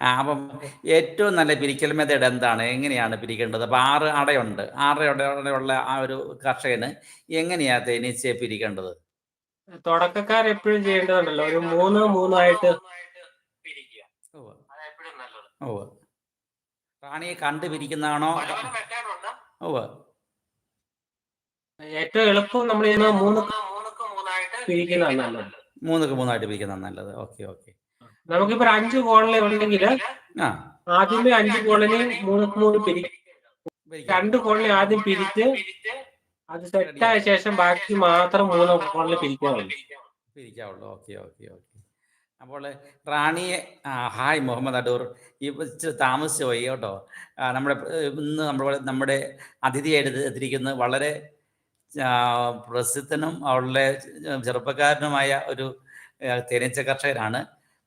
ആ അപ്പം ഏറ്റവും നല്ല പിരിക്കൽ മെത്തേഡ് എന്താണ്? എങ്ങനെയാണ് പിരിക്കേണ്ടത്? അപ്പോൾ ആറ് അടയുണ്ട്. ആറ് അടയുള്ള ആ ഒരു കർഷകന് എങ്ങനെയാണ് തേനീച്ചയെ പിരിക്കേണ്ടത്? തുടക്കക്കാർ എപ്പോഴും ചെയ്യേണ്ടതുണ്ടല്ലോ. ഒരു മൂന്ന് മൂന്നായിട്ട് ഓ. റാണിയെ കണ്ട് പിരിക്കുന്നതാണോ? ഓ. ഏറ്റവും എളുപ്പം നമ്മൾ മൂന്ന് മൂന്നൊക്കെ മൂന്നായിട്ട് പിരിക്കുന്നതാണ് നല്ലത്. മൂന്നൊക്കെ മൂന്നായിട്ട് പിരിക്കുന്നതാണ് നല്ലത്. Okay okay. നമുക്കിപ്പോ അഞ്ച് കോളനി ഉണ്ടെങ്കിൽ ആദ്യമേ അഞ്ച് കോളനി മൂന്ന് മൂന്ന് പിരിക്കും. രണ്ട് കോളനി ആദ്യം പിരിച്ച് അത് സെറ്റായ ശേഷം ബാക്കി മാത്രം മൂന്ന് കോളനി പിരിക്കാവുള്ളൂ പിരിക്കാവുള്ളൂ. Okay okay okay. അപ്പോൾ റാണിയെ ഹായ് മുഹമ്മദ് അടൂർ. ഈ ഇച്ചിരി താമസിച്ചു പോയി കേട്ടോ. നമ്മുടെ ഇന്ന് നമ്മൾ നമ്മുടെ അതിഥിയായിട്ട് എത്തിയിരിക്കുന്നത് വളരെ പ്രസിദ്ധനും അവളുടെ ചെറുപ്പക്കാരനുമായ ഒരു തേനീച്ച കർഷകനാണ്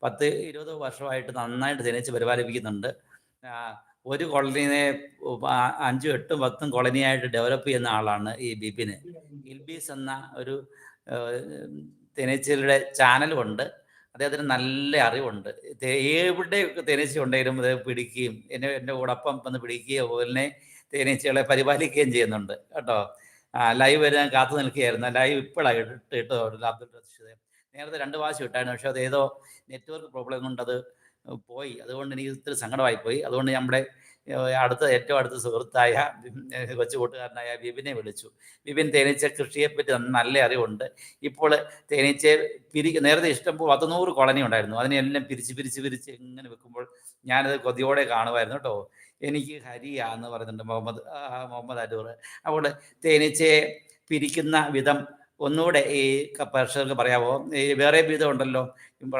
പത്ത് ഇരുപത് വർഷമായിട്ട് നന്നായിട്ട് ജനിച്ച് പരിപാലിപ്പിക്കുന്നുണ്ട്. ഒരു കോളനിയെ അഞ്ചും എട്ടും പത്തും കോളനിയായിട്ട് ഡെവലപ്പ് ചെയ്യുന്ന ആളാണ് ഈ ബിപിന്. ഇൽബീസ് എന്ന ഒരു തേനീച്ചയുടെ ചാനലുമുണ്ട്. അദ്ദേഹത്തിന് നല്ല അറിവുണ്ട്. എവിടെ തേനീച്ച ഉണ്ടെങ്കിലും അത് പിടിക്കുകയും എന്നെ എന്റെ കൂടൊപ്പം വന്ന് പിടിക്കുകയും അതുപോലെ തേനീച്ചകളെ പരിപാലിക്കുകയും ചെയ്യുന്നുണ്ട്. കേട്ടോ? ലൈവ് വരാൻ കാത്തു നിൽക്കുകയായിരുന്നു. ലൈവ് ഇപ്പോഴാണ് ഇട്ട് ഇട്ടോ അബ്ദുൾ റഷീദ്. നേരത്തെ രണ്ട് വാശി ഇട്ടായിരുന്നു. പക്ഷെ അത് ഏതോ നെറ്റ്വർക്ക് പ്രോബ്ലം കൊണ്ട് അത് പോയി. അതുകൊണ്ട് എനിക്ക് ഇത്തിരി സങ്കടമായി പോയി. അതുകൊണ്ട് നമ്മുടെ അടുത്ത ഏറ്റവും അടുത്ത സുഹൃത്തായ കൊച്ചു കൂട്ടുകാരനായ വിപിനെ വിളിച്ചു. വിപിൻ തേനീച്ച കൃഷിയെപ്പറ്റി നല്ല അറിവുണ്ട്. ഇപ്പോൾ തേനീച്ച പിരി നേരത്തെ ഇഷ്ടം പോലെ പത്തുനൂറ് കോളനി ഉണ്ടായിരുന്നു. അതിനെല്ലാം പിരിച്ച് പിരിച്ച് പിരിച്ച് ഇങ്ങനെ വെക്കുമ്പോൾ ഞാനത് കൊതിയോടെ കാണുമായിരുന്നു കേട്ടോ. എനിക്ക് ഹരിയ എന്ന് പറയുന്നുണ്ട് മുഹമ്മദ് മുഹമ്മദ് അരൂർ അപ്പോൾ തേനീച്ചയെ പിരിക്കുന്ന വിധം ഒന്നുകൂടെ ഈ കർഷകർക്ക് പറയാമോ? ഈ വേറെ വിധം ഉണ്ടല്ലോ.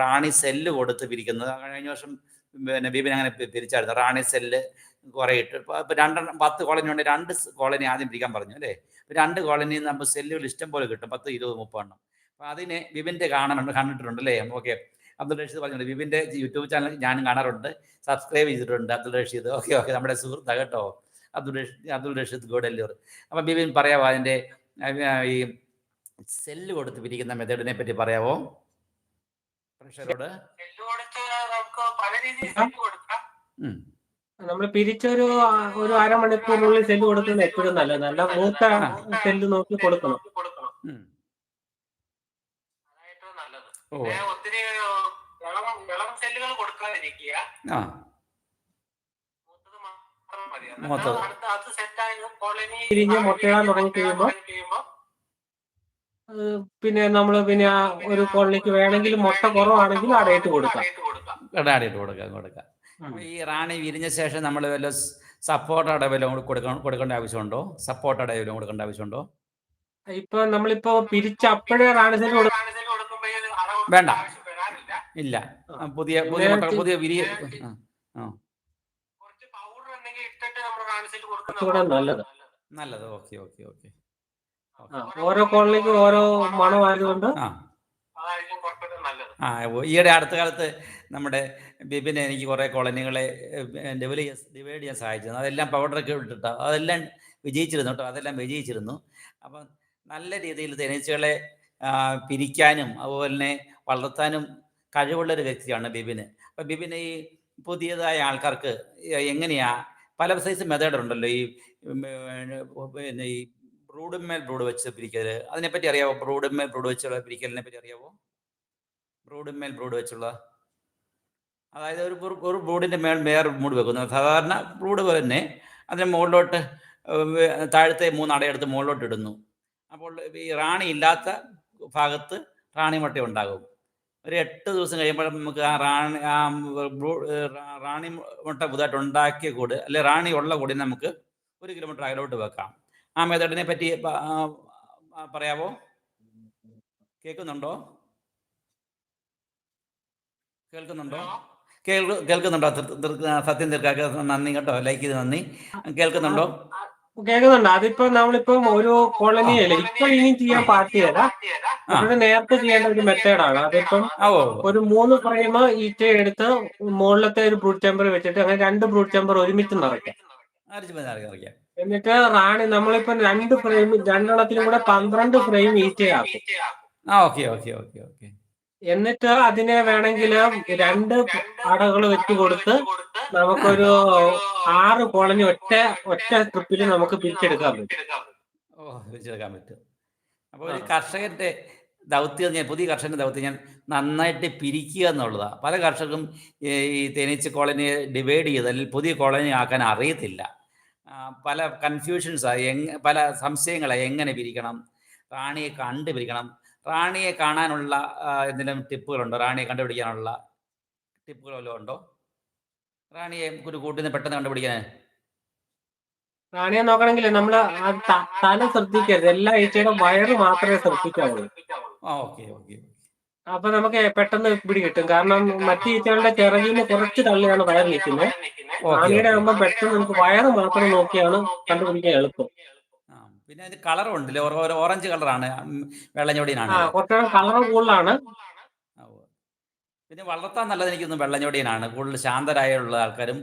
റാണി സെല്ല് കൊടുത്ത് പിരിക്കുന്നത് കഴിഞ്ഞ വർഷം പിന്നെ ബീബിൻ അങ്ങനെ പിരിച്ചായിരുന്നു. റാണി സെല്ല് കുറേ ഇട്ട്. ഇപ്പൊ രണ്ടെണ്ണം പത്ത് കോളനി ഉണ്ട്. രണ്ട് കോളനി ആദ്യം പിരിക്കാൻ പറഞ്ഞു അല്ലേ? രണ്ട് കോളനിയിൽ നമ്മൾ സെല്ലുകൾ ഇഷ്ടം പോലെ കിട്ടും. പത്ത് ഇരുപത് മുപ്പെണ്ണം അപ്പം അതിനെ ബിബിന്റെ കാണാനുണ്ട് കണ്ടിട്ടുണ്ട് അല്ലേ? ഓക്കെ. അബ്ദുൾ റഷീദ് പറഞ്ഞിട്ടുണ്ട്. ബിബിന്റെ യൂട്യൂബ് ചാനൽ ഞാനും കാണാറുണ്ട്. സബ്സ്ക്രൈബ് ചെയ്തിട്ടുണ്ട് അബ്ദുൾ റഷീദ്. Okay okay. നമ്മുടെ സുഹൃത്താണ് കേട്ടോ. അബ്ദുൾ റഷീദ് അബ്ദുൾ റഷീദ് ഗോഡല്ലൂർ. അപ്പം ബിബിൻ പറയാമോ അതിന്റെ ഈ സെല്ല് കൊടുത്ത് പിരിക്കുന്ന മെത്തേഡിനെ പറ്റി പറയാമോ പ്രഷറോട്? നമ്മൾ പിരിച്ചൊരു ഒരു അരമണിക്കൂറിനുള്ളിൽ സെല്ല് കൊടുക്കുന്നത് എപ്പോഴും നല്ലത്. നല്ല മൂത്ത സെല്ല് നോക്കി കൊടുക്കണം. ഒത്തിരി വെള്ളം സെല്ലുകൾ കൊടുക്കാതിരിക്കുക. അടുത്ത അത് സെറ്റായി കോളനി തിരിഞ്ഞ് മുട്ടയാൻ തുടങ്ങി കഴിയുമ്പോൾ പിന്നെ നമ്മൾ പിന്നെ ഒരു കോളനിക്ക് വേണമെങ്കിൽ മുട്ട കുറവാണെങ്കിൽ അടയിട്ട് കൊടുക്കാം. അടയിട്ട് കൊടുക്കാം. കൊടുക്കാം. ഈ റാണി വിരിഞ്ഞ ശേഷം നമ്മൾ വല്ല സപ്പോർട്ട് അടവിലും കൂടി കൊടുക്കണം കൊടുക്കേണ്ട ആവശ്യമുണ്ടോ? സപ്പോർട്ട് അടവിലും കൊടുക്കേണ്ട ആവശ്യമുണ്ടോ? ഇപ്പൊ നമ്മളിപ്പോ പിരിച്ച അപ്പോഴേ റാണിസെൽ വേണ്ട. ഇല്ല. പുതിയ പുതിയ പുതിയ വിരിയ ആ, കുറച്ചുകൂടെ നല്ലത്. നല്ലത്. Okay okay okay. ഓരോ കോളനിക്കും ഓരോ മണമായതുകൊണ്ട് ആ. ഈയിടെ അടുത്ത കാലത്ത് നമ്മുടെ ബിബിന് എനിക്ക് കുറേ കോളനികളെ ഡെവലപ്പ് ചെയ്യാൻ ഡിവൈഡ് ചെയ്യാൻ സഹായിച്ചു അതെല്ലാം പൗഡറൊക്കെ ഇട്ടിട്ടോ അതെല്ലാം വിജയിച്ചിരുന്നു കേട്ടോ അതെല്ലാം വിജയിച്ചിരുന്നു. അപ്പം നല്ല രീതിയിൽ തേനീച്ചകളെ പിരിക്കാനും അതുപോലെ തന്നെ വളർത്താനും കഴിവുള്ള ഒരു വ്യക്തിയാണ് ബിബിന് അപ്പം ബിബിന് ഈ പുതിയതായ ആൾക്കാർക്ക് എങ്ങനെയാ പല സൈസ് മെത്തേഡ് ഉണ്ടല്ലോ ഈ പിന്നെ ഈ ബ്രൂഡുമേൽ ബ്രൂഡ് വെച്ച് പിരിക്കൽ അതിനെപ്പറ്റി അറിയാവോ? ബ്രൂഡുമേൽ ബ്രൂഡ് വെച്ചുള്ള പിരിക്കലിനെ പറ്റി അറിയാവോ? ബ്രൂഡിന്മേൽ ബ്രൂഡ് വെച്ചുള്ള അതായത് ഒരു ഒരു ബ്രൂഡിന്റെ മേൽ വേറെ മൂട് വെക്കുന്നു. സാധാരണ ബ്രൂഡ് തന്നെ അതിന് മുകളിലോട്ട് താഴത്തെ മൂന്ന് അടയെടുത്ത് മുകളിലോട്ട് ഇടുന്നു. അപ്പോൾ ഈ റാണി ഇല്ലാത്ത ഭാഗത്ത് റാണി മുട്ട ഉണ്ടാകും. ഒരു എട്ട് ദിവസം കഴിയുമ്പോൾ നമുക്ക് ആ റാണി ആ റാണി മുട്ട പുതുതായിട്ട് ഉണ്ടാക്കിയ കൂട് അല്ലെ റാണി ഉള്ള കൂടി നമുക്ക് ഒരു കിലോമീറ്റർ അകലോട്ട് വെക്കാം. ആ മെത്തേഡിനെ പറ്റി പറയാവോ? കേൾക്കുന്നുണ്ടോ? കേൾക്കുന്നുണ്ടോ? കേൾക്കു കേൾക്കുന്നുണ്ടോ? സത്യം തീർക്കാക്ക നന്ദി കേട്ടോ ലൈക്ക് ചെയ്ത് നന്ദി. കേൾക്കുന്നുണ്ടോ? കേൾക്കുന്നുണ്ട്. അതിപ്പോ നമ്മളിപ്പോ ഒരു കോളനിയല്ലേ ഇപ്പൊ ഇനി ചെയ്യാൻ പാർട്ടിയല്ല. അത് നേരത്തെ ചെയ്യേണ്ട ഒരു മെത്തേഡാണ്. അതിപ്പം ഒരു മൂന്ന് ഫ്രെയിം ഈറ്റ എടുത്ത് മുകളിലത്തെ ഒരു ബ്രൂട്ട് ചേമ്പർ വെച്ചിട്ട് അങ്ങനെ രണ്ട് ബ്രൂട്ട് ചേമ്പർ ഒരുമിച്ച് നിറയ്ക്കാം? എന്നിട്ട് റാണി നമ്മളിപ്പോ രണ്ട് ഫ്രെയിം രണ്ടെണ്ണത്തിലും കൂടെ പന്ത്രണ്ട് ഫ്രെയിം ഈറ്റ് ആ ഓക്കെ ഓക്കെ ഓക്കെ ഓക്കെ എന്നിട്ട് അതിനെ വേണമെങ്കിൽ രണ്ട് അടകൾ വെച്ച് കൊടുത്ത് നമുക്കൊരു ആറ് കോളനി ഒറ്റ ഒറ്റ ട്രിപ്പിൽ നമുക്ക് പിരിച്ചെടുക്കാൻ പറ്റും. ഓ പറ്റും. അപ്പോൾ ഒരു കർഷകന്റെ ദൗത്യം ഞാൻ പുതിയ കർഷകന്റെ ദൗത്യം ഞാൻ നന്നായിട്ട് പിരിക്കുക എന്നുള്ളതാണ് പല കർഷകർക്കും ഈ തേനീച്ച കോളനിയെ ഡിവൈഡ് ചെയ്ത് അല്ലെങ്കിൽ പുതിയ കോളനി ആക്കാൻ അറിയത്തില്ല. ആ, പല കൺഫ്യൂഷൻസായി എങ് പല സംശയങ്ങളെ എങ്ങനെ പിരിക്കണം? റാണിയെ കണ്ടുപിരിക്കണം. റാണിയെ കാണാനുള്ള എന്തെങ്കിലും ടിപ്പുകളുണ്ടോ? റാണിയെ കണ്ടുപിടിക്കാനുള്ള ടിപ്പുകൾ വല്ലതും ഉണ്ടോ? റാണിയെ ഒരു കൂട്ടിൽ നിന്ന് പെട്ടെന്ന് കണ്ടുപിടിക്കാൻ റാണിയെ നോക്കണമെങ്കിൽ നമ്മൾ തല ശ്രദ്ധിക്കരുത്. എല്ലാ ഈച്ചയുടെ വയറ് മാത്രമേ ശ്രദ്ധിക്കാവുള്ളൂ. Okay okay. അപ്പൊ നമുക്ക് പെട്ടെന്ന് പിടി കിട്ടും കാരണം മറ്റു ഈച്ചകളുടെ ചിറകിന് കുറച്ച് തള്ളിയാണ് വയർ നിൽക്കുന്നത്. ആനയുടെ ആകുമ്പോൾ പെട്ടെന്ന് നമുക്ക് വയർ മാത്രം നോക്കിയാണ് കണ്ടുപിടിക്കാൻ എളുപ്പം. പിന്നെ അതിന് കളറും ഉണ്ടല്ലേ ഓറഞ്ച് കളറാണ്. വെള്ളഞ്ഞോടിയനാണ്. ആ കുറച്ചുകൂടെ കളർ കൂടുതലാണ്. പിന്നെ വളർത്താൻ നല്ലത് എനിക്കൊന്നും വെള്ളഞ്ഞോടിയനാണ്. കൂടുതൽ ശാന്തരായുള്ള ആൾക്കാരും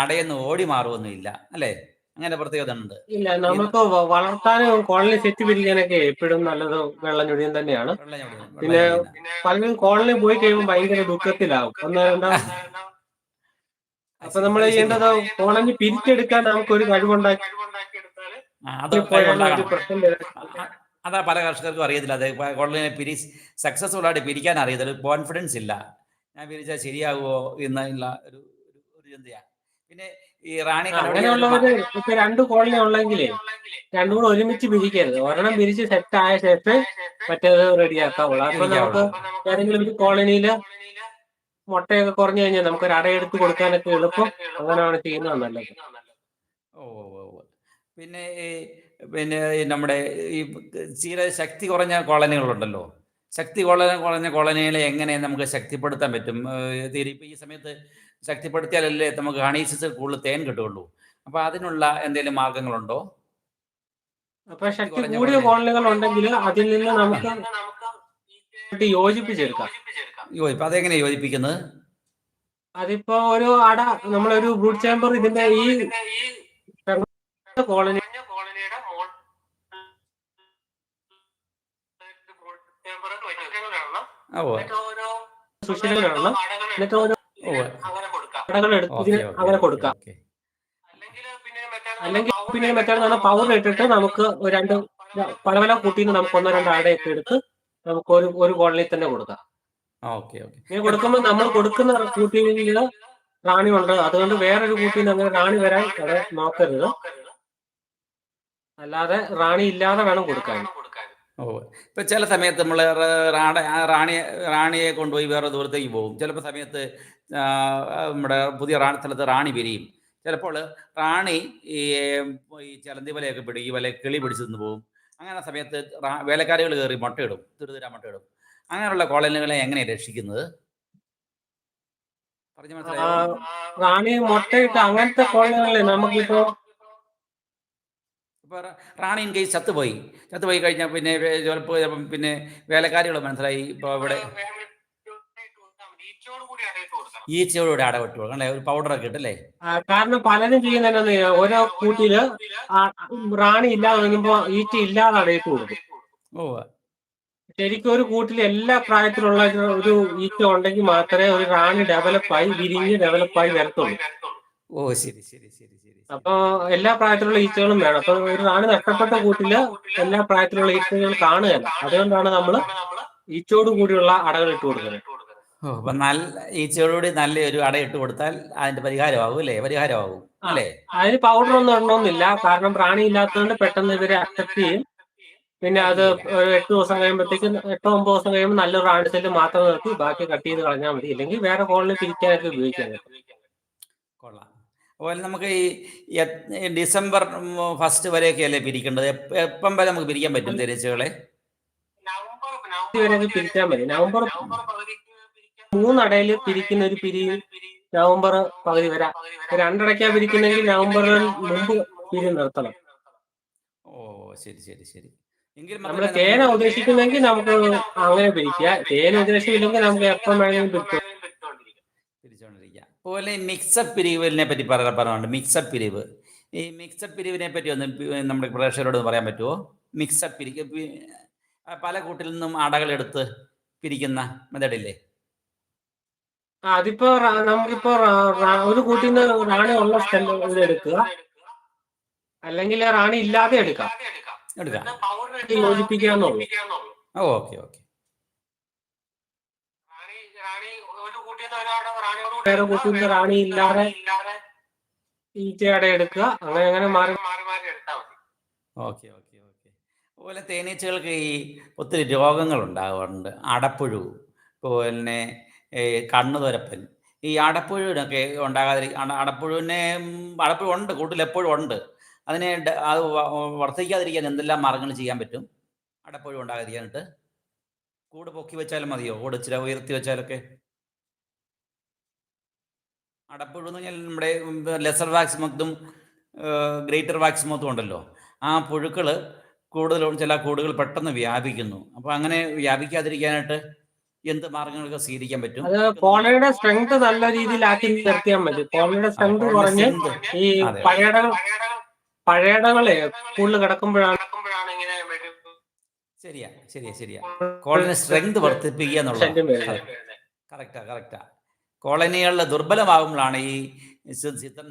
അടയൊന്നും ഓടി മാറുമൊന്നുമില്ല അല്ലേ? അങ്ങനെ പ്രത്യേകത ഉണ്ട് ഇല്ല നമുക്ക് വളർത്താനും കോളനി സെറ്റ് പിരിക്കാനൊക്കെ എപ്പോഴും നല്ലത് വെള്ളഞ്ഞൊടിയൻ തന്നെയാണ്. പിന്നെ പലരും കോളനി പോയി കഴിയുമ്പോൾ ഭയങ്കര ദുഃഖത്തിലാവും. ഒന്ന് രണ്ടോ അപ്പൊ നമ്മൾ ചെയ്യേണ്ടത് കോളനി പിരിച്ചെടുക്കാൻ നമുക്ക് ഒരു കഴിവുണ്ടാക്കി അത് പല കർഷകർക്കും അറിയത്തില്ല. അത് കോളനിയെ പിരി സക്സസ്ഫുൾ ആയിട്ട് പിരിക്കാൻ അറിയത്തില്ല. കോൺഫിഡൻസ് ഇല്ല. ഞാൻ പിരിച്ചാൽ ശരിയാകുമോ എന്നുള്ള ഒരു ഒരു- ചിന്തയാണ് ചിന്തയാ. പിന്നെ ഈ റാണി അങ്ങനെയുള്ളവര് ഇപ്പൊ രണ്ട് കോളനി ഉള്ളെങ്കിലേ രണ്ടും കൂടെ ഒരുമിച്ച് പിരിക്കരുത്. ഒരെണ്ണം പിരിച്ച് സെറ്റ് ആയ ശേഷം മറ്റേത് റെഡിയാക്കാവുള്ളൂ അപ്പൊ നമുക്ക് ഏതെങ്കിലും ഒരു കോളനിയിൽ മുട്ടയൊക്കെ കുറഞ്ഞു കഴിഞ്ഞാൽ നമുക്ക് ഒരു അടയെടുത്ത് കൊടുക്കാനൊക്കെ എളുപ്പം അങ്ങനെയാണ് ചെയ്യുന്നത് നല്ലത്. ഓ. പിന്നെ ഈ പിന്നെ നമ്മുടെ ഈ ചീര ശക്തി കുറഞ്ഞ കോളനികളുണ്ടല്ലോ. ശക്തി കോളനി കുറഞ്ഞ കോളനികളെ എങ്ങനെ നമുക്ക് ശക്തിപ്പെടുത്താൻ പറ്റും? തീരെ ഇപ്പൊ ഈ സമയത്ത് ശക്തിപ്പെടുത്തിയാലല്ലേ നമുക്ക് ഹണീസിസ് കൂടുതൽ തേൻ കിട്ടുകയുള്ളൂ. അപ്പൊ അതിനുള്ള എന്തെങ്കിലും മാർഗങ്ങളുണ്ടോ? അപ്പൊ ശക്തി കൂടിയ കോളനികൾ ഉണ്ടെങ്കിൽ അതിൽ നിന്ന് നമുക്ക് യോജിപ്പിച്ചെടുക്കാം. അതെങ്ങനെ യോജിപ്പിക്കുന്നത്? അതിപ്പോ ഒരു അട നമ്മളൊരു ബ്രൂട്ട് ചേമ്പർ ഇതിന്റെ ഈ കോളനി സുഷിരങ്ങളിടണം എന്നിട്ട് ഓരോ അങ്ങനെ കൊടുക്കാം. ഓക്കെ അല്ലെങ്കിൽ പിന്നെ മെത്തേഡ് പറഞ്ഞാൽ പവർ ഇട്ടിട്ട് നമുക്ക് രണ്ട് പല പല കൂട്ടിന്ന് നമുക്ക് ഒന്നോ രണ്ടോ ആടയൊക്കെ എടുത്ത് നമുക്ക് ഒരു ഒരു കോളനി തന്നെ കൊടുക്കാം. Okay okay. ഇങ്ങനെ കൊടുക്കുമ്പോൾ നമ്മൾ കൊടുക്കുന്ന കൂട്ടിയിൽ റാണി ഉണ്ട്. അതുകൊണ്ട് വേറൊരു കൂട്ടിയിൽ നിന്ന് അങ്ങനെ റാണി വരാൻ നോക്കരുത്. അല്ലാതെ റാണി ഇല്ലാതെ വേണം കൊടുക്കാൻ. ഓ. ഇപ്പം ചില സമയത്ത് നമ്മൾ റാണ റാണിയെ റാണിയെ കൊണ്ടുപോയി വേറെ ദൂരത്തേക്ക് പോകും. ചിലപ്പോൾ സമയത്ത് നമ്മുടെ പുതിയ റാണി സ്ഥലത്ത് റാണി വിരിയും ചിലപ്പോൾ റാണി ഈ ചലന്തി വലയൊക്കെ ഈ വല കിളി പിടിച്ചു നിന്ന് പോകും. അങ്ങനെ സമയത്ത് വേലക്കാരികൾ കയറി മുട്ടയിടും തിരുതിരാ മുട്ടയിടും. അങ്ങനെയുള്ള കോളനികളെ എങ്ങനെ രക്ഷിക്കുന്നത്? പറഞ്ഞു മനസ്സിലായോ? റാണി മുട്ടയിട്ട് അങ്ങനത്തെ കോളനികളിൽ നമുക്കിപ്പോ ഇപ്പോൾ റാണി ഇൻ കേസ് ചത്തുപോയി. ചത്തുപോയി കഴിഞ്ഞാൽ പിന്നെ ചിലപ്പോൾ ചിലപ്പം പിന്നെ വേലക്കാരികൾ മനസ്സിലായി ഇപ്പോൾ ഇവിടെ ഈച്ചയോടുകൂടി അടവിട്ട് കൊടുക്കണം അല്ലേ? ഒരു പൗഡറൊക്കെ ഇട്ടല്ലേ? കാരണം പലരും ചെയ്യുന്ന ഓരോ കൂട്ടിയിൽ റാണി ഇല്ലാതെ വരുമ്പോ ഈറ്റ ഇല്ലാതെ അടയിട്ട് കൊടുക്കും. ഓ. ശരിക്കും ഒരു കൂട്ടിൽ എല്ലാ പ്രായത്തിലുള്ള ഒരു- ഈച്ച ഉണ്ടെങ്കിൽ മാത്രമേ ഒരു റാണി ഡെവലപ്പായി വിരിഞ്ഞ് ഡെവലപ്പായി വരത്തുള്ളൂ. ഓ ശരി ശരി ശരി. അപ്പൊ എല്ലാ പ്രായത്തിലുള്ള ഈച്ചകളും വേണം. അപ്പൊ ഒരു റാണി നഷ്ടപ്പെട്ട കൂട്ടിൽ എല്ലാ പ്രായത്തിലുള്ള ഈച്ചകൾ കാണുകയല്ല അതുകൊണ്ടാണ് നമ്മൾ ഈച്ചയോട് കൂടിയുള്ള അടകൾ ഇട്ട് കൊടുക്കുന്നത്. ഓ അപ്പൊ നല്ല ഈച്ചയോടുകൂടി നല്ലൊരു അട ഇട്ട് കൊടുത്താൽ അതിന്റെ പരിഹാരമാകും അല്ലേ? പരിഹാരമാകും. അല്ലേ? അതിന് പൗഡർ ഒന്നും ഇടണമെന്നില്ല. കാരണം പ്രാണി ഇല്ലാത്തതുകൊണ്ട് പെട്ടെന്ന് ഇവരെ അക്സെപ്റ്റ് ചെയ്യും. പിന്നെ അത് ഒരു എട്ട് ദിവസം കഴിയുമ്പോഴത്തേക്കും എട്ടോ ഒമ്പത് ദിവസം കഴിയുമ്പോൾ നല്ലൊരു റാണി സെല്ല് മാത്രം നിർത്തി ബാക്കി കട്ട് ചെയ്ത് കളഞ്ഞാൽ മതി. ഇല്ലെങ്കിൽ വേറെ കോളിൽ പിരിക്കാനൊക്കെ ഉപയോഗിക്കാൻ കൊള്ളാം. അതുപോലെ നമുക്ക് ഈ ഡിസംബർ ഫസ്റ്റ് വരെയൊക്കെ അല്ലേ പിരിക്കേണ്ടത് എപ്പ- വരെ നമുക്ക് പിരിക്കാൻ പറ്റും തിരിച്ചുകളെ വരെ നവംബർ മൂന്നടയിൽ പിരിക്കുന്ന ഒരു പിരി നവംബർ പകുതി വരെ. രണ്ടടയ്ക്കാ പിരിക്കുന്നെങ്കിൽ നവംബറിൽ മുമ്പ് പിരി നിർത്തണം. ഓ ശരി ശരി ശരി. നമ്മൾ തേന ഉദ്ദേശിക്കുന്നെങ്കിൽ നമുക്ക് അങ്ങനെ പിരിക്കുക തേന ഉദ്ദേശിക്കില്ലെങ്കിൽ നമുക്ക് എപ്പം വേണമെങ്കിലും പിരിക്കാം. അതുപോലെ ഈ മിക്സപ്പ് പിരിവിനെ പറ്റി പറയാൻ പറയാനുണ്ട് മിക്സപ്പ് പിരിവ്. ഈ മിക്സപ്പ് പിരിവിനെ പറ്റി ഒന്ന് നമ്മുടെ പ്രേക്ഷകരോട് പറയാൻ പറ്റുമോ മിക്സപ്പ് പിരിവ് പല കൂട്ടിൽ നിന്നും അടകളെടുത്ത് പിരിക്കുന്ന മെതഡില്ലേ? അതിപ്പോ നമുക്കിപ്പോ ഒരു കൂട്ടിൽ നിന്ന് റാണി ഉള്ള സ്ഥലം ഇത് എടുക്കുക. അല്ലെങ്കിൽ റാണി ഇല്ലാതെ എടുക്കാം. എടുക്കാം. യോജിപ്പിക്കാന്നുള്ളൂ. Okay okay. വേറെ കൂട്ടിന്ന് റാണി ഇല്ലാതെ ഈച്ചയുടെ എടുക്കുക. അങ്ങനെ അങ്ങനെ മാറി മാറി ഓക്കെ ഓക്കെ ഓക്കെ. അതുപോലെ തേനീച്ചകൾക്ക് ഈ ഒത്തിരി രോഗങ്ങൾ ഉണ്ടാകാറുണ്ട് അടപ്പുഴു പിന്നെ കണ്ണുതൊരപ്പൻ. ഈ അടപ്പുഴുവിനൊക്കെ ഉണ്ടാകാതിരി അട- അടപ്പുഴുവിനെ അടപ്പുഴ ഉണ്ട് കൂട്ടിൽ എപ്പോഴും ഉണ്ട്. അതിനെ അത് വർദ്ധിക്കാതിരിക്കാൻ എന്തെല്ലാം മാർഗങ്ങൾ ചെയ്യാൻ പറ്റും? അടപ്പുഴു ഉണ്ടാകാതിരിക്കാനായിട്ട്. കൂട് പൊക്കി വെച്ചാലും മതിയോ? കൂട് ഇച്ചിരി ഉയർത്തി വെച്ചാലൊക്കെ? അടപ്പുഴു എന്ന് പറഞ്ഞാൽ നമ്മുടെ ലെസർ വാക്സ് മൊത്തം ഗ്രേറ്റർ വാക്സ് മൊത്തം ഉണ്ടല്ലോ. ആ പുഴുക്കൾ കൂടുതലും ചില കൂടുകൾ പെട്ടെന്ന് വ്യാപിക്കുന്നു. അപ്പൊ അങ്ങനെ വ്യാപിക്കാതിരിക്കാനായിട്ട് എന്ത് മാർഗങ്ങളൊക്കെ സ്വീകരിക്കാൻ പറ്റും? അത് കോളയുടെ സ്ട്രെങ്ത് നല്ല രീതിയിൽ ആക്കി നിർത്തിയാൽ മതി. കോളയുടെ സ്ട്രെങ്ത് കുറഞ്ഞ് ഈ. പഴയടകൾ പഴയടകളെ കൂടുതൽ കിടക്കുമ്പോഴാണ് ശരിയാ ശരിയാ ശരിയാ. കോളിന്റെ സ്ട്രെങ്ത് വർദ്ധിപ്പിക്കുക എന്നുള്ളത് കറക്റ്റാ കറക്റ്റാ കോളനികളിൽ ദുർബലമാകുമ്പോഴാണ് ഈ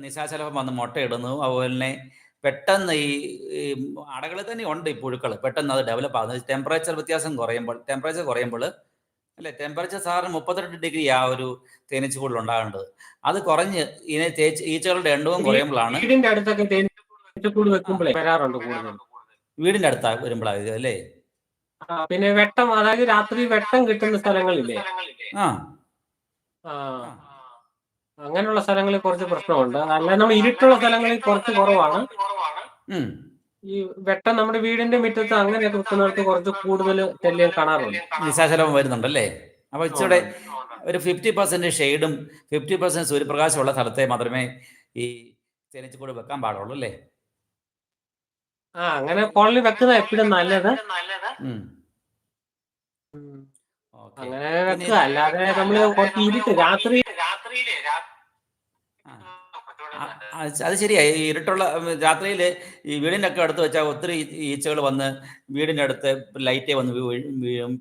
നിശാശലഭം വന്ന് മുട്ടയിടുന്നു. അതുപോലെ തന്നെ പെട്ടെന്ന് ഈ അടകളിൽ തന്നെ ഉണ്ട് ഈ പുഴുക്കൾ പെട്ടെന്ന് അത് ഡെവലപ്പ് ആകുന്നത് ടെമ്പറേച്ചർ വ്യത്യാസം കുറയുമ്പോൾ ടെമ്പറേച്ചർ കുറയുമ്പോൾ അല്ലെ ടെമ്പറേച്ചർ സാറിന് മുപ്പത്തെട്ട് ഡിഗ്രി ആ ഒരു തേനീച്ചക്കൂടിൽ ഉണ്ടാകേണ്ടത്. അത് കുറഞ്ഞ് ഇതിനെ തേച്ച് ഈച്ചകളുടെ എണ്ണവും കുറയുമ്പോഴാണ് വീടിന്റെ അടുത്താ വരുമ്പോഴാണ് അല്ലേ? പിന്നെ വെട്ടം അതായത് രാത്രി വെട്ടം കിട്ടുന്ന സ്ഥലങ്ങളില്ലേ? ആ. അങ്ങനെയുള്ള സ്ഥലങ്ങളിൽ കുറച്ച് പ്രശ്നമുണ്ട്. അല്ല നമ്മൾ ഇരുട്ടുള്ള സ്ഥലങ്ങളിൽ കുറച്ച് കുറവാണ്. ഈ വെട്ടം നമ്മുടെ വീടിന്റെ മുറ്റത്ത് അങ്ങനെയൊക്കെ വെക്കുന്നിടത്ത് കുറച്ച് കൂടുതൽ തെല്ലുകൾ കാണാറുണ്ട്. നിശാചലവും വരുന്നുണ്ടല്ലേ? അപ്പൊ ഇച്ചിരി ഒരു ഫിഫ്റ്റി പെർസെന്റ് ഷെയ്ഡും ഫിഫ്റ്റി പെർസെന്റ് സൂര്യപ്രകാശമുള്ള സ്ഥലത്തെ മാത്രമേ ഈ തേനീച്ചക്കൂട് വെക്കാൻ പാടുള്ളൂ അല്ലേ? ആ അങ്ങനെ കോളനി വെക്കുന്നത് എപ്പോഴും നല്ലത്. അങ്ങനെ വെക്കുക അല്ലാതെ നമ്മൾ കുറച്ച് ഇരുട്ട് രാത്രി ആ, അത് ശരിയായി ശരിയാ. ഈ ഇരുട്ടുള്ള രാത്രിയിൽ ഈ വീടിന്റെ ഒക്കെ അടുത്ത് വെച്ചാൽ ഒത്തിരി ഈച്ചകൾ വന്ന് വീടിന്റെ അടുത്ത് ലൈറ്റേ വന്ന്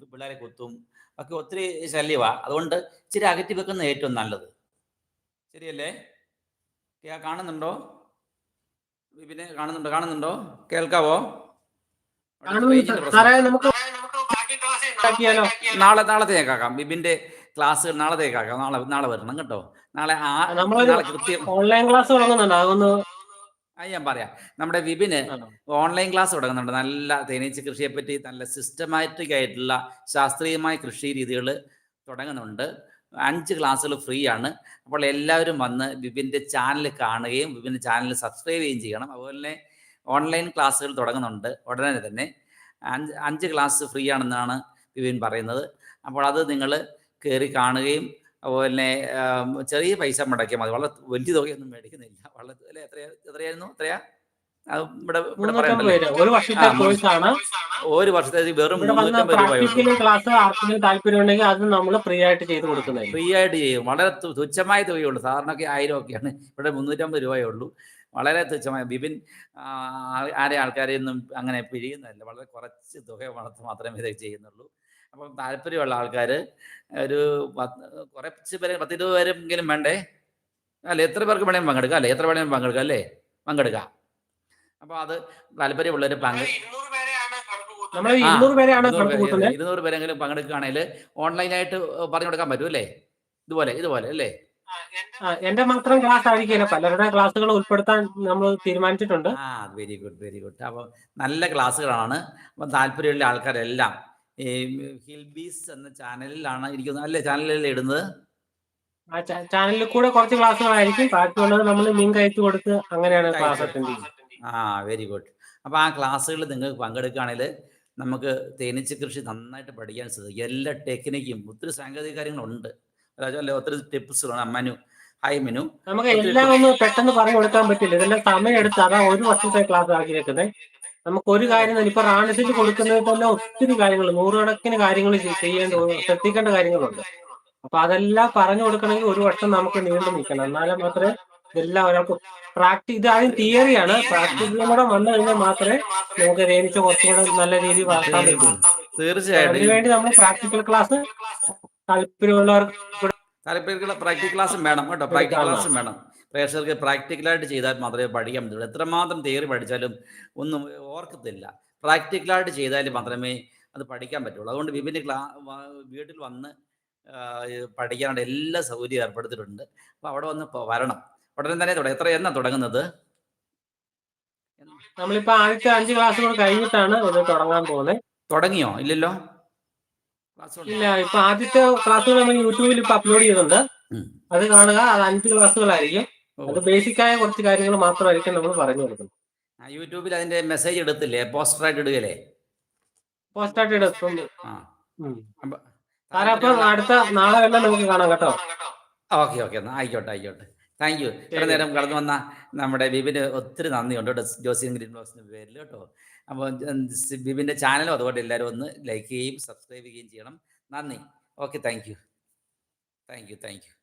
പിള്ളേരെ കുത്തും ഒക്കെ ഒത്തിരി ശല്യമാണ് അതുകൊണ്ട് ഇച്ചിരി അകറ്റി വെക്കുന്ന ഏറ്റവും നല്ലത്. ശരിയല്ലേ? കേ കാണുന്നുണ്ടോ? പിന്നെ കാണുന്നുണ്ടോ കാണുന്നുണ്ടോ? കേൾക്കാവോ? നമുക്ക് ആക്കിയാലോ നാളെ നാളത്തേക്കാക്കാം ബിബിന്റെ ക്ലാസ് നാളത്തേക്കാക്കാം നാളെ നാളെ വരണം കേട്ടോ. നാളെ ഓൺലൈൻ ക്ലാസ് തുടങ്ങുന്നുണ്ട്. അതൊന്ന് അത് ഞാൻ പറയാം. നമ്മുടെ വിപിന് ഓൺലൈൻ ക്ലാസ് തുടങ്ങുന്നുണ്ട്. നല്ല തേനീച്ച കൃഷിയെ പറ്റി നല്ല സിസ്റ്റമാറ്റിക് ആയിട്ടുള്ള ശാസ്ത്രീയമായ കൃഷി രീതികൾ തുടങ്ങുന്നുണ്ട്. അഞ്ച് ക്ലാസ്സുകൾ ഫ്രീ ആണ്. അപ്പോൾ എല്ലാവരും വന്ന് വിപിന്റെ ചാനൽ കാണുകയും വിപിന്റെ ചാനൽ സബ്സ്ക്രൈബ് ചെയ്യുകയും ചെയ്യണം. അതുപോലെ തന്നെ ഓൺലൈൻ ക്ലാസ്സുകൾ തുടങ്ങുന്നുണ്ട്. ഉടനെ തന്നെ അഞ്ച് അഞ്ച് ക്ലാസ് ഫ്രീ ആണെന്നാണ് വിപിൻ പറയുന്നത്. അപ്പോൾ അത് നിങ്ങൾ കയറി കാണുകയും അതുപോലെ ചെറിയ പൈസ മുടക്കിയാൽ മതി. വളരെ വലിയ തുകയൊന്നും മേടിക്കുന്നില്ല. വളരെ അല്ലെ? എത്രയാ? എത്രയായിരുന്നു? എത്രയാ? ഇവിടെ ഒരു വർഷത്തെ ഒരു വർഷത്തേക്ക് വെറും ക്ലാസ് ആർക്കെങ്കിലും താല്പര്യം ഉണ്ടെങ്കിൽ അത് നമ്മൾ ഫ്രീ ആയിട്ട് ചെയ്ത് ഫ്രീ ആയിട്ട് ചെയ്യും. വളരെ തുച്ഛമായ തുകയുള്ളൂ. സാറിനൊക്കെ ആയിരം ഒക്കെയാണ് ഇവിടെ മുന്നൂറ്റമ്പത് രൂപയേ ഉള്ളൂ. വളരെ തുച്ഛമായ. ബിപിൻ ആരെ ആൾക്കാരെയൊന്നും അങ്ങനെ പിരിയുന്നില്ല വളരെ കുറച്ച് തുക മാത്രം മാത്രമേ ഇത് ചെയ്യുന്നുള്ളൂ. അപ്പം താല്പര്യമുള്ള ആൾക്കാർ ഒരു പത്ത് കുറച്ച് പേര് പത്തിരുപത് പേരെങ്കിലും വേണ്ടേ? അല്ല? എത്ര പേർക്ക് വേണമെങ്കിലും പങ്കെടുക്കാം അല്ലേ? എത്ര വേണമെങ്കിലും പങ്കെടുക്കാം അല്ലേ? പങ്കെടുക്കാം. അപ്പോൾ അത് താല്പര്യമുള്ളവർ പങ്കെ ഇരുന്നൂറ് പേരെങ്കിലും പങ്കെടുക്കുകയാണെങ്കിൽ ഓൺലൈനായിട്ട് പറഞ്ഞു കൊടുക്കാൻ പറ്റും അല്ലേ? ഇതുപോലെ ഇതുപോലെ അല്ലേ? എന്റെ മാത്രം ക്ലാസ് ആയിരിക്കില്ല. പലരുടെ ക്ലാസ്സുകൾ ഉൾപ്പെടുത്താൻ നമ്മൾ തീരുമാനിച്ചിട്ടുണ്ട്. ആ വെരി ഗുഡ് വെരി ഗുഡ് അപ്പോൾ നല്ല ക്ലാസ്സുകളാണ്. അപ്പം താല്പര്യമുള്ള ആൾക്കാരെല്ലാം ഹിൽബീസ് എന്ന ചാനലിലാണ് ഇരിക്കുന്നത്. അല്ലേ? ചാനലിൽ ഇടുന്നത്? ആ ചാനലിൽ കൂടെ കുറച്ച് ക്ലാസ്സുകളായിരിക്കും. ബാക്കിയുള്ളത് നമ്മൾ ലിങ്ക് അയച്ചു കൊടുത്ത് അങ്ങനെയാണ് ക്ലാസ് അറ്റൻഡ് ചെയ്യുന്നത് ആ വെരി ഗുഡ് അപ്പോൾ ആ ക്ലാസ്സുകളിൽ നിങ്ങൾക്ക് പങ്കെടുക്കുകയാണെങ്കിൽ നമുക്ക് തേനീച്ച കൃഷി നന്നായിട്ട് പഠിക്കാൻ സാധിക്കും എല്ലാ ടെക്നിക്കും ഒത്തിരി സാങ്കേതിക കാര്യങ്ങളുണ്ട്. അല്ലെ? ഒത്തിരി ടിപ്സുകളാണ് അമ്മനു ഹായ് മെനു. നമുക്ക് എല്ലാം ഒന്ന് പെട്ടെന്ന് പറഞ്ഞു കൊടുക്കാൻ പറ്റില്ല. ഇതെല്ലാം സമയം എടുത്ത് അതാ ഒരു വർഷത്തെ ക്ലാസ് ആക്കിയേക്കുന്നത് നമുക്ക് ഒരു കാര്യം തന്നെ ഇപ്പൊ റാണിസിൽ കൊടുക്കുന്നത് തന്നെ ഒത്തിരി കാര്യങ്ങൾ നൂറുകണക്കിന് കാര്യങ്ങൾ ചെയ്യേണ്ട ശ്രദ്ധിക്കേണ്ട കാര്യങ്ങളുണ്ട്. അപ്പൊ അതെല്ലാം പറഞ്ഞു കൊടുക്കണമെങ്കിൽ ഒരു വർഷം നമുക്ക് നീണ്ടു നിൽക്കണം. എന്നാലും മാത്രമേ ഇതെല്ലാം ഒരാൾക്ക് പ്രാക്ടി ഇത് ആദ്യം തിയറിയാണ് പ്രാക്ടിക്കലും കൂടെ വന്നു കഴിഞ്ഞാൽ മാത്രമേ നമുക്ക് രേമിച്ച കുറച്ചും കൂടെ നല്ല രീതിയിൽ വളർത്താൻ പറ്റുള്ളൂ തീർച്ചയായിട്ടും. അതിനുവേണ്ടി നമ്മൾ പ്രാക്ടിക്കൽ ക്ലാസ് താല്പര്യമുള്ളവർക്ക് താല്പര്യമുള്ള പ്രാക്ടിക്കൽ ക്ലാസ്സും വേണം കേട്ടോ. പ്രാക്ടിക്കൽ ക്ലാസ്സും വേണം. പ്രേക്ഷകർക്ക് പ്രാക്ടിക്കലായിട്ട് ചെയ്താൽ മാത്രമേ പഠിക്കാൻ പറ്റുള്ളൂ. എത്രമാത്രം തിയറി പഠിച്ചാലും ഒന്നും ഓർക്കത്തില്ല. പ്രാക്ടിക്കലായിട്ട് ചെയ്താൽ മാത്രമേ അത് പഠിക്കാൻ പറ്റുള്ളൂ. അതുകൊണ്ട് വിഭിന്ന ക്ലാ വീട്ടിൽ വന്ന് പഠിക്കാനുള്ള എല്ലാ സൗകര്യവും ഏർപ്പെടുത്തിയിട്ടുണ്ട്. അപ്പോൾ അവിടെ വന്ന് വരണം. ഉടനെ തന്നെ തുടങ്ങി. എത്ര എന്നാ തുടങ്ങുന്നത്? നമ്മളിപ്പോ ആദ്യത്തെ അഞ്ച് ക്ലാസ് കൂടെ കഴിഞ്ഞിട്ടാണ് ഒന്ന് തുടങ്ങാൻ പോകുന്നത് തുടങ്ങിയോ? ഇല്ലല്ലോ? ഇല്ല ഇപ്പൊ ആദ്യത്തെ ക്ലാസ്സുകൾ നമ്മൾ യൂട്യൂബിൽ ഇപ്പൊ അപ്ലോഡ് ചെയ്യുന്നുണ്ട്. അത് കാണുക. അത് അഞ്ച് ക്ലാസ്സുകളായിരിക്കും. അത് ബേസിക് ആയ കുറച്ച് കാര്യങ്ങൾ മാത്രമായിരിക്കും നമ്മൾ പറഞ്ഞു കൊടുക്കുന്നത്. യൂട്യൂബിൽ അതിന്റെ മെസ്സേജ് എടുത്തില്ലേ? പോസ്റ്റർ ആയിട്ട് ഇടുകയല്ലേ? പോസ്റ്റായിട്ട് എടുക്കും ആ. ഉം. അപ്പൊ- അടുത്ത നാളെ വല്ല നമുക്ക് കാണാം കേട്ടോ. Okay okay. എന്നാൽ ആയിക്കോട്ടെ ആയിക്കോട്ടെ. താങ്ക് യു ഇത്ര നേരം കടന്നു വന്ന നമ്മുടെ ബിബിന് ഒത്തിരി നന്ദിയുണ്ട് കേട്ടോ. ജോസിയൻ ഗ്രീൻ ബോക്സിന്റെ പേരിൽ കേട്ടോ. അപ്പോൾ ബിബിന്റെ ചാനലും അതുകൊണ്ട് എല്ലാവരും ഒന്ന് ലൈക്ക് ചെയ്യുകയും സബ്സ്ക്രൈബ് ചെയ്യുകയും ചെയ്യണം. നന്ദി. Okay thank you thank you thank you